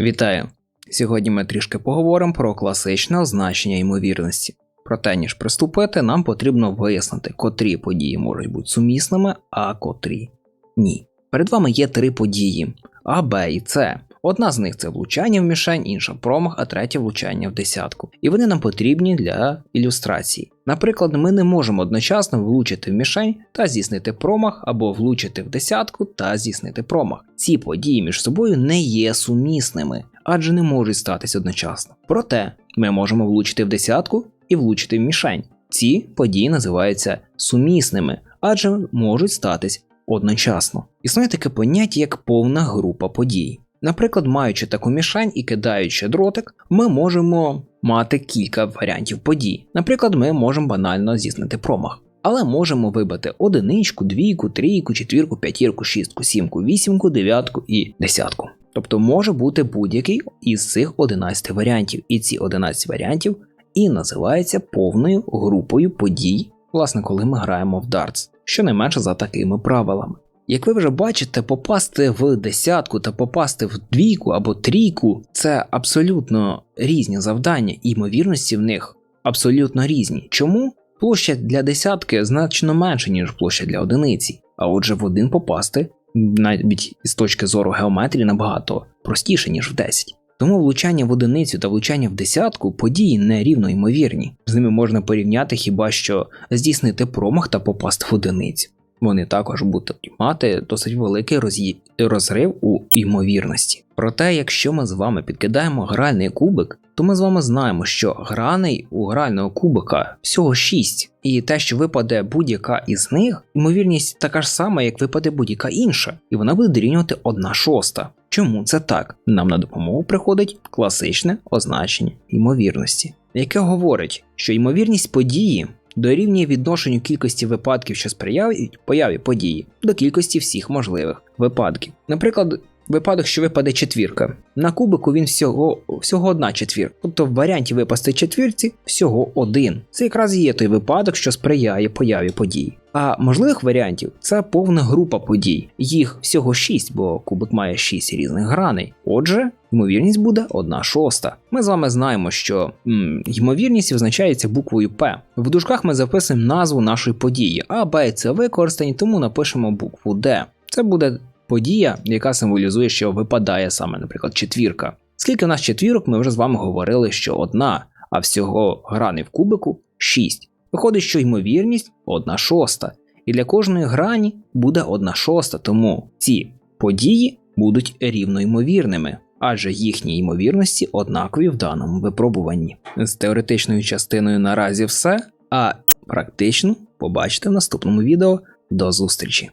Вітаю! Сьогодні ми трішки поговоримо про класичне означення ймовірності. Проте, ніж приступити, нам потрібно вияснити, котрі події можуть бути сумісними, а котрі ні. Перед вами є три події А, Б і С. Одна з них це влучання в мішень, інша промах, а третя влучання в десятку. І вони нам потрібні для ілюстрації. Наприклад, ми не можемо одночасно влучити в мішень та здійснити промах, або влучити в десятку та здійснити промах. Ці події між собою не є сумісними, адже не можуть статись одночасно. Проте ми можемо влучити в десятку і влучити в мішень. Ці події називаються сумісними, адже можуть статись одночасно. Існує таке поняття як повна група подій. Наприклад, маючи таку мішень і кидаючи дротик, ми можемо мати кілька варіантів подій. Наприклад, ми можемо банально здійснити промах. Але можемо вибити одиничку, двійку, трійку, четвірку, п'ятірку, шістку, сімку, вісімку, дев'ятку і десятку. Тобто може бути будь-який із цих 11 варіантів, і ці 11 варіантів і називаються повною групою подій, власне, коли ми граємо в дартс, щонайменше за такими правилами. Як ви вже бачите, попасти в десятку та попасти в двійку або трійку це абсолютно різні завдання, і ймовірності в них абсолютно різні. Чому? Площа для десятки значно менша, ніж площа для одиниці, а отже, в один попасти, навіть з точки зору геометрії, набагато простіше, ніж в 10. Тому влучання в одиницю та влучання в десятку події не рівно ймовірні. З ними можна порівняти хіба що здійснити промах та попасти в одиницю вони також будуть мати досить великий роз'ї... розрив у ймовірності. Проте, якщо ми з вами підкидаємо гральний кубик, то ми з вами знаємо, що граний у грального кубика всього 6, і те, що випаде будь-яка із них, ймовірність така ж сама, як випаде будь-яка інша, і вона буде дорівнювати 1 шоста. Чому це так? Нам на допомогу приходить класичне означення ймовірності, яке говорить, що ймовірність події дорівнює відношенню кількості випадків, що сприяють появі події, до кількості всіх можливих випадків. Наприклад, випадок, що випаде четвірка. На кубику він всього всього одна четвірка. Тобто в варіанті випасти четвірці всього один. Це якраз і є той випадок, що сприяє появі подій. А можливих варіантів це повна група подій. Їх всього 6, бо кубик має 6 різних граней. Отже, ймовірність буде 1 шоста. Ми з вами знаємо, що м, ймовірність визначається буквою П. В дужках ми записуємо назву нашої події, а Б С використані, тому напишемо букву Д. Це буде подія, яка символізує, що випадає саме, наприклад, четвірка. Скільки у нас четвірок, ми вже з вами говорили, що одна, а всього грани в кубику 6. Виходить, що ймовірність 1 шоста. І для кожної грані буде 1 шоста, тому ці події будуть рівноімовірними, адже їхні ймовірності однакові в даному випробуванні. З теоретичною частиною наразі все, а практично побачите в наступному відео. До зустрічі!